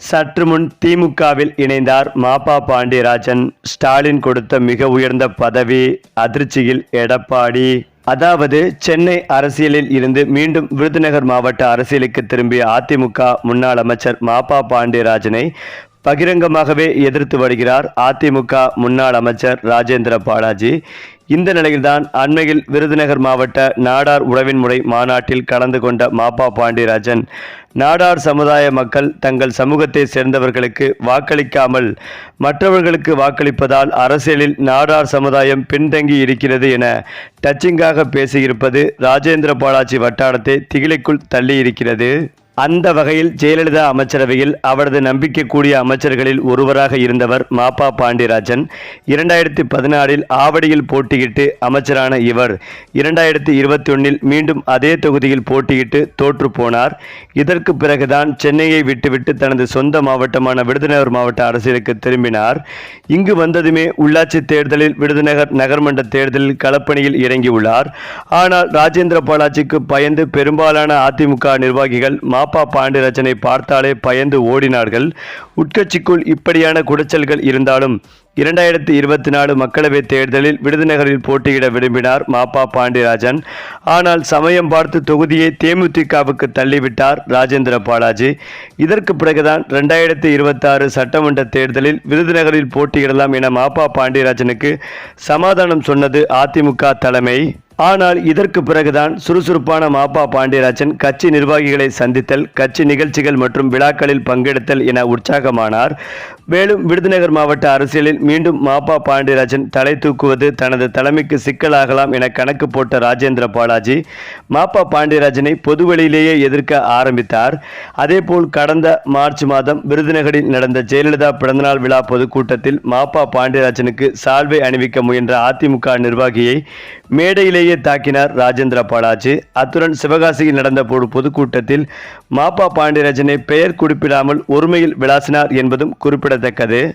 சற்று முன் திமுகவில் இணைந்தார் மாபா பாண்டியராஜன். ஸ்டாலின் கொடுத்த மிக உயர்ந்த பதவி அதிர்ச்சியில் எடப்பாடி. அதாவது சென்னை அரசியலில் இருந்து மீண்டும் விருதுநகர் மாவட்ட அரசியலுக்கு திரும்பிய அதிமுக முன்னாள் அமைச்சர் மாபா பாண்டியராஜனை பகிரங்கமாகவே எதிர்த்து வருகிறார் அதிமுக முன்னாள் அமைச்சர் ராஜேந்திர பாலாஜி. இந்த நிலையில்தான் அண்மையில் விருதுநகர் மாவட்ட நாடார் உறவின் முறை மாநாட்டில் கலந்து கொண்ட மாப்பா பாண்டியராஜன் நாடார் சமுதாய மக்கள் தங்கள் சமூகத்தை சேர்ந்தவர்களுக்கு வாக்களிக்காமல் மற்றவர்களுக்கு வாக்களிப்பதால் அரசியலில் நாடார் சமுதாயம் பின்தங்கி இருக்கிறது என டச்சிங்காக பேசியிருப்பது ராஜேந்திர பாலாஜி வட்டாரத்தை திகிலைக்குள் தள்ளியிருக்கிறது. அந்த வகையில் ஜெயலலிதா அமைச்சரவையில் அவரது நம்பிக்கைக்கூடிய அமைச்சர்களில் ஒருவராக இருந்தவர் மாப்பா பாண்டியராஜன். இரண்டாயிரத்தி பதினாறில் ஆவடியில் போட்டியிட்டு அமைச்சரான இவர். இரண்டாயிரத்தி இருபத்தி ஒன்றில் மீண்டும் அதே தொகுதியில் போட்டியிட்டு தோற்று போனார். இதற்கு பிறகுதான் சென்னையை விட்டுவிட்டு தனது சொந்த மாவட்டமான விருதுநகர் மாவட்ட அரசியலுக்கு திரும்பினார். இங்கு வந்ததுமே உள்ளாட்சி தேர்தலில் விருதுநகர் நகர்மன்ற தேர்தலில் களப்பணியில் இறங்கியுள்ளார். ஆனால் ராஜேந்திர பாலாஜிக்கு பயந்து பெரும்பாலான அதிமுக நிர்வாகிகள் பாப்பா பாண்டியராஜனை பார்த்தாலே பயந்து ஓடினார்கள். உட்கட்சிக்குள் இப்படியான குடைச்சல்கள் இருந்தாலும் இரண்டாயிரத்தி இருபத்தி நாலு மக்களவைத் தேர்தலில் விருதுநகரில் போட்டியிட விரும்பினார் மாப்பா பாண்டியராஜன். ஆனால் சமயம் பார்த்து தொகுதியை தேமுதிகவுக்கு தள்ளிவிட்டார் ராஜேந்திர பாலாஜி. இதற்கு பிறகுதான் ரெண்டாயிரத்தி இருபத்தாறு சட்டமன்ற தேர்தலில் விருதுநகரில் போட்டியிடலாம் என மாப்பா பாண்டியராஜனுக்கு சமாதானம் சொன்னது அதிமுக தலைமை. ஆனால் இதற்கு பிறகுதான் சுறுசுறுப்பான மாப்பா பாண்டியராஜன் கட்சி நிர்வாகிகளை சந்தித்தல் கட்சி நிகழ்ச்சிகள் மற்றும் விழாக்களில் பங்கெடுத்தல் என உற்சாகமானார். மேலும் விருதுநகர் மாவட்ட அரசியலில் மீண்டும் மாப்பா பாண்டியராஜன் தலை தூக்குவது தனது தலைமைக்கு சிக்கலாகலாம் என கணக்கு போட்ட ராஜேந்திர பாலாஜி மாப்பா பாண்டியராஜனை பொதுவெளியிலேயே எதிர்க்க ஆரம்பித்தார். அதேபோல் கடந்த மார்ச் மாதம் விருதுநகரில் நடந்த ஜெயலலிதா பிறந்தநாள் விழா பொதுக்கூட்டத்தில் மாப்பா பாண்டியராஜனுக்கு சால்வை அணிவிக்க முயன்ற அதிமுக நிர்வாகியை மேடையிலேயே தாக்கினார் ராஜேந்திர பாலாஜி. அத்துடன் சிவகாசியில் நடந்த ஒரு பொதுக்கூட்டத்தில் மாப்பா பாண்டியராஜனை பெயர் குறிப்பிடாமல் ஒருமையில் விளாசினார் என்பதும் குறிப்பிடத்தக்கது.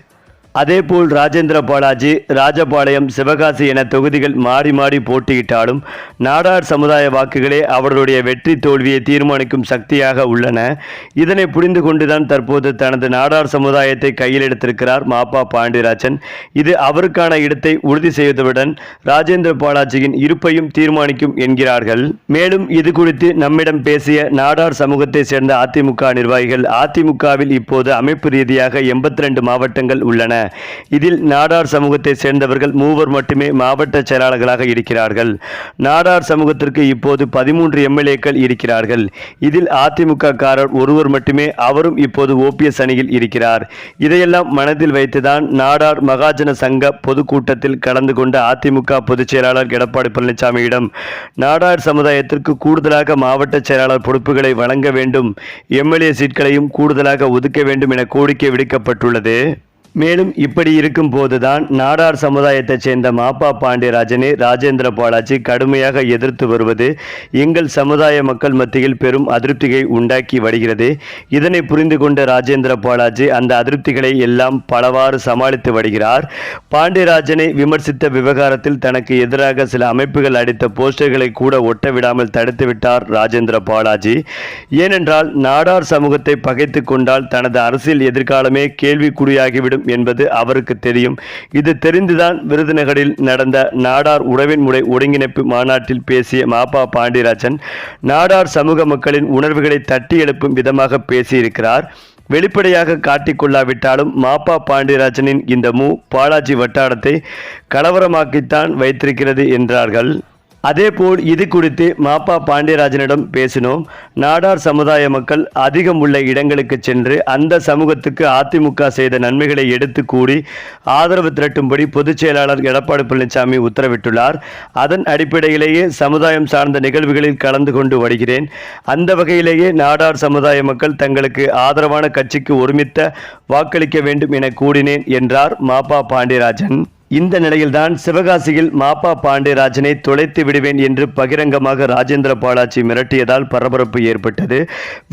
அதேபோல் ராஜேந்திர பாலாஜி ராஜபாளையம் சிவகாசி என தொகுதிகள் மாறி மாறி போட்டியிட்டாலும் நாடார் சமுதாய வாக்குகளே அவர்களுடைய வெற்றி தோல்வியை தீர்மானிக்கும் சக்தியாக உள்ளன. இதனை புரிந்து கொண்டுதான் தற்போது தனது நாடார் சமுதாயத்தை கையில் எடுத்திருக்கிறார் மாப்பா பாண்டியராஜன். இது அவருக்கான இடத்தை உறுதி செய்வதுடன் ராஜேந்திர பாலாஜியின் இருப்பையும் தீர்மானிக்கும் என்கிறார்கள். மேலும் இது குறித்து நம்மிடம் பேசிய நாடார் சமூகத்தை சேர்ந்த அதிமுக நிர்வாகிகள் அதிமுகவில் இப்போது அமைப்பு ரீதியாக எண்பத்தி ரெண்டு மாவட்டங்கள் உள்ளன. இதில் நாடார் சமூகத்தை சேர்ந்தவர்கள் மூவர் மட்டுமே மாவட்ட செயலாளர்களாக இருக்கிறார்கள். நாடார் சமூகத்திற்கு இப்போது பதிமூன்று எம்எல்ஏக்கள் இருக்கிறார்கள். இதில் அதிமுக காரர் ஒருவர் மட்டுமே அவரும் இப்போது ஓபிஎஸ் அணியில் இருக்கிறார். இதையெல்லாம் மனதில் வைத்துதான் நாடார் மகாஜன சங்க பொதுக்கூட்டத்தில் கலந்து கொண்ட அதிமுக பொதுச் செயலாளர் எடப்பாடி பழனிசாமியிடம் நாடார் சமுதாயத்திற்கு கூடுதலாக மாவட்ட செயலாளர் பொறுப்புகளை வழங்க வேண்டும் எம்எல்ஏ சீட்களையும் கூடுதலாக ஒதுக்க வேண்டும் என கோரிக்கை விடுக்கப்பட்டுள்ளது. மேலும் இப்படி இருக்கும் போதுதான் நாடார் சமுதாயத்தைச் சேர்ந்த மாப்பா பாண்டியராஜனை ராஜேந்திர பாலாஜி கடுமையாக எதிர்த்து வருவது எங்கள் சமுதாய மக்கள் மத்தியில் பெரும் அதிருப்தியை உண்டாக்கி வருகிறது. இதனை புரிந்து கொண்ட ராஜேந்திர பாலாஜி அந்த அதிருப்திகளை எல்லாம் பலவாறு சமாளித்து வருகிறார். பாண்டியராஜனை விமர்சித்த விவகாரத்தில் தனக்கு எதிராக சில அமைப்புகள் அடித்த போஸ்டர்களை கூட ஒட்ட விடாமல் தடுத்துவிட்டார் ராஜேந்திர பாலாஜி. ஏனென்றால் நாடார் சமூகத்தை பகைத்து கொண்டால் தனது அரசியல் எதிர்காலமே கேள்விக்குறியாகிவிடும் என்பது அவருக்கு தெரியும். இது தெரிந்துதான் விருதுநகரில் நடந்த நாடார் உறவின் முறை ஒருங்கிணைப்பு மாநாட்டில் பேசிய மாப்பா பாண்டியராஜன் நாடார் சமூக மக்களின் உணர்வுகளை தட்டி எழுப்பும் விதமாக பேசியிருக்கிறார். வெளிப்படையாக காட்டிக்கொள்ளாவிட்டாலும் மாப்பா பாண்டியராஜனின் இந்த மூ பாலாஜி வட்டாரத்தை கலவரமாக்கித்தான் வைத்திருக்கிறது என்றார்கள். அதேபோல் இது குறித்து மாப்பா பாண்டியராஜனிடம் பேசினோம். நாடார் சமுதாய மக்கள் அதிகம் உள்ள இடங்களுக்கு சென்று அந்த சமூகத்துக்கு அதிமுக செய்த நன்மைகளை எடுத்து கூறி ஆதரவு திரட்டும்படி பொதுச் செயலாளர் எடப்பாடி பழனிசாமி உத்தரவிட்டுள்ளார். அதன் அடிப்படையிலேயே சமுதாயம் சார்ந்த நிகழ்வுகளில் கலந்து கொண்டு வருகிறேன். அந்த வகையிலேயே நாடார் சமுதாய மக்கள் தங்களுக்கு ஆதரவான கட்சிக்கு ஒருமித்த வாக்களிக்க வேண்டும் என கூறினேன் என்றார் மாப்பா பாண்டியராஜன். இந்த நிலையில்தான் சிவகாசியில் மாப்பா பாண்டியராஜனை தொலைத்து விடுவேன் என்று பகிரங்கமாக ராஜேந்திர பாலாஜி மிரட்டியதால் பரபரப்பு ஏற்பட்டது.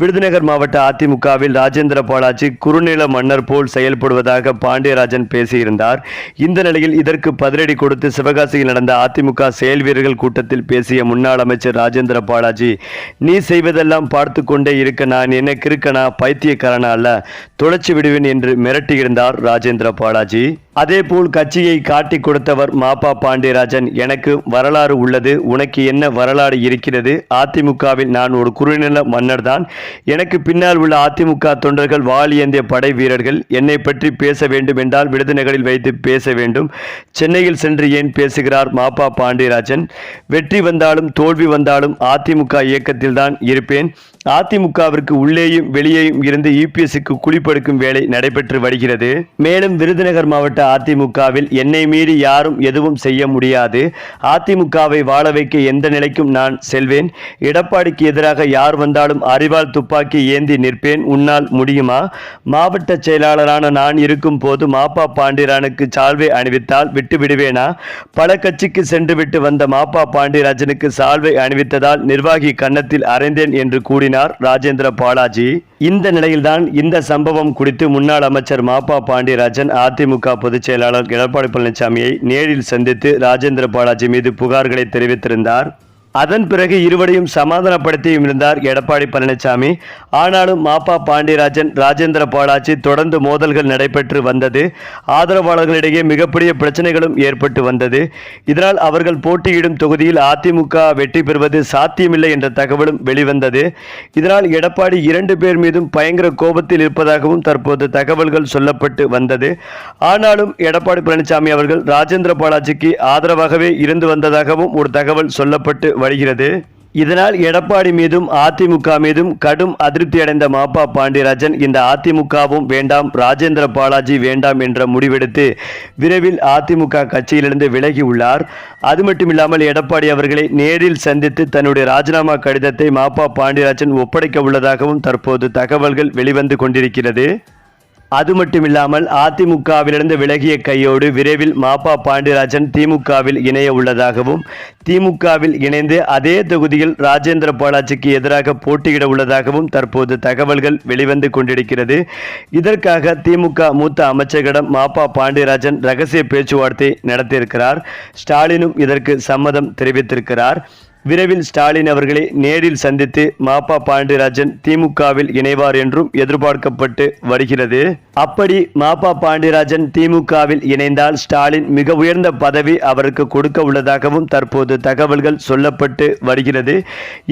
விருதுநகர் மாவட்ட அதிமுகவில் ராஜேந்திர பாலாஜி குறுநில மன்னர் போல் செயல்படுவதாக பாண்டியராஜன் பேசியிருந்தார். இந்த நிலையில் இதற்கு பதிலடி கொடுத்து சிவகாசியில் நடந்த அதிமுக செயல் வீரர்கள் கூட்டத்தில் பேசிய முன்னாள் அமைச்சர் ராஜேந்திர பாலாஜி நீ செய்வதெல்லாம் பார்த்து கொண்டே இருக்க நான் என்ன கிருக்கனா பைத்தியக்காரனா அல்ல தொலைச்சு விடுவேன் என்று மிரட்டியிருந்தார் ராஜேந்திர பாலாஜி. அதேபோல் கட்சியை காட்டி கொடுத்தவர் மாப்பா பாண்டியராஜன். எனக்கு வரலாறு உள்ளது. உனக்கு என்ன வரலாறு இருக்கிறது? அதிமுகவில் நான் ஒரு குறுநில மன்னர் தான் எனக்கு பின்னால் உள்ள அதிமுக தொண்டர்கள் வாள் ஏந்திய படை வீரர்கள் என்னை பற்றி பேச வேண்டும் என்றால் விருதுநகரில் வைத்து பேச வேண்டும். சென்னையில் சென்று ஏன் பேசுகிறார் மாப்பா பாண்டியராஜன்? வெற்றி வந்தாலும் தோல்வி வந்தாலும் அதிமுக இயக்கத்தில் தான் இருப்பேன். அதிமுகவிற்கு உள்ளேயும் வெளியேயும் இருந்து யூபிஎஸ்சிக்கு குளிப்படுக்கும் வேலை நடைபெற்று வருகிறது. மேலும் விருதுநகர் மாவட்ட அதிமுகவில் என்னை மீறி யாரும் எதுவும் செய்ய முடியாது. அதிமுகவை வாழ வைக்க எந்த நிலைக்கும் நான் செல்வேன். எடப்பாடிக்கு எதிராக யார் வந்தாலும் அறிவால் துப்பாக்கி ஏந்தி நிற்பேன். உன்னால் முடியுமா? மாவட்ட செயலாளரான நான் இருக்கும் போது மாப்பா பாண்டியரானுக்கு சால்வை அணிவித்தால் விட்டு விடுவேனா? பல கட்சிக்கு சென்று விட்டு வந்த மாப்பா பாண்டியராஜனுக்கு சால்வை அணிவித்ததால் நிர்வாகி கன்னத்தில் அறைந்தேன் என்று கூறினார். ராஜேந்திர பாலாஜி. இந்த நிலையில்தான் இந்த சம்பவம் குறித்து முன்னாள் அமைச்சர் மாப்பா பாண்டியராஜன் அதிமுக பொதுச் செயலாளர் எடப்பாடி பழனிசாமியை நேரில் சந்தித்து ராஜேந்திர பாலாஜி மீது புகார்களை தெரிவித்திருந்தார். அதன் பிறகு இருவரையும் சமாதானப்படுத்தியும் இருந்தார் எடப்பாடி பழனிசாமி. ஆனாலும் மாப்பா பாண்டியராஜன் ராஜேந்திர பாலாஜி தொடர்ந்து மோதல்கள் நடைபெற்று வந்தது. ஆதரவாளர்களிடையே மிகப்பெரிய பிரச்சனைகளும் ஏற்பட்டு வந்தது. இதனால் அவர்கள் போட்டியிடும் தொகுதியில் அதிமுக வெற்றி பெறுவது சாத்தியமில்லை என்ற தகவலும் வெளிவந்தது. இதனால் எடப்பாடி இரண்டு பேர் மீதும் பயங்கர கோபத்தில் இருப்பதாகவும் தற்போது தகவல்கள் சொல்லப்பட்டு வந்தது. ஆனாலும் எடப்பாடி பழனிசாமி அவர்கள் ராஜேந்திர பாலாஜிக்கு ஆதரவாகவே இருந்து வந்ததாகவும் ஒரு தகவல் சொல்லப்பட்டு வருகிறது இதனால் எடப்பாடி மீதும் அதிமுக மீதும் கடும் அதிருப்தி அடைந்த மாப்பா பாண்டியராஜன் இந்த அதிமுகவும் வேண்டாம் ராஜேந்திர பாலாஜி வேண்டாம் என்ற முடிவெடுத்து விரைவில் அதிமுக கட்சியிலிருந்து விலகி உள்ளார். அது மட்டுமில்லாமல் எடப்பாடி அவர்களை நேரில் சந்தித்து தன்னுடைய ராஜினாமா கடிதத்தை மாப்பா பாண்டியராஜன் ஒப்படைக்க உள்ளதாகவும் தற்போது தகவல்கள் வெளிவந்து கொண்டிருக்கிறது. அது மட்டுமில்லாமல் அதிமுகவிலிருந்து விலகிய கையோடு விரைவில் மாப்பா பாண்டியராஜன் திமுகவில் இணைய உள்ளதாகவும் திமுகவில் இணைந்து அதே தொகுதியில் ராஜேந்திர பாலாஜிக்கு எதிராக போட்டியிட உள்ளதாகவும் தற்போது தகவல்கள் வெளிவந்து கொண்டிருக்கிறது. இதற்காக திமுக மூத்த அமைச்சர்களிடம் மாப்பா பாண்டியராஜன் ரகசிய பேச்சுவார்த்தை நடத்தியிருக்கிறார். ஸ்டாலினும் இதற்கு சம்மதம் தெரிவித்திருக்கிறார். விரைவில் ஸ்டாலின் அவர்களை நேரில் சந்தித்து மாப்பா பாண்டியராஜன் திமுகவில் இணைவார் என்றும் எதிர்பார்க்கப்பட்டு வருகிறது. அப்படி மாப்பா பாண்டியராஜன் திமுகவில் இணைந்தால் ஸ்டாலின் மிக உயர்ந்த பதவி அவருக்கு கொடுக்க உள்ளதாகவும் தற்போது தகவல்கள் சொல்லப்பட்டு வருகிறது.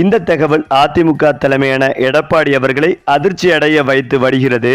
இந்த தகவல் அதிமுக தலைமையான எடப்பாடி அவர்களை அதிர்ச்சி அடைய வைத்து வருகிறது.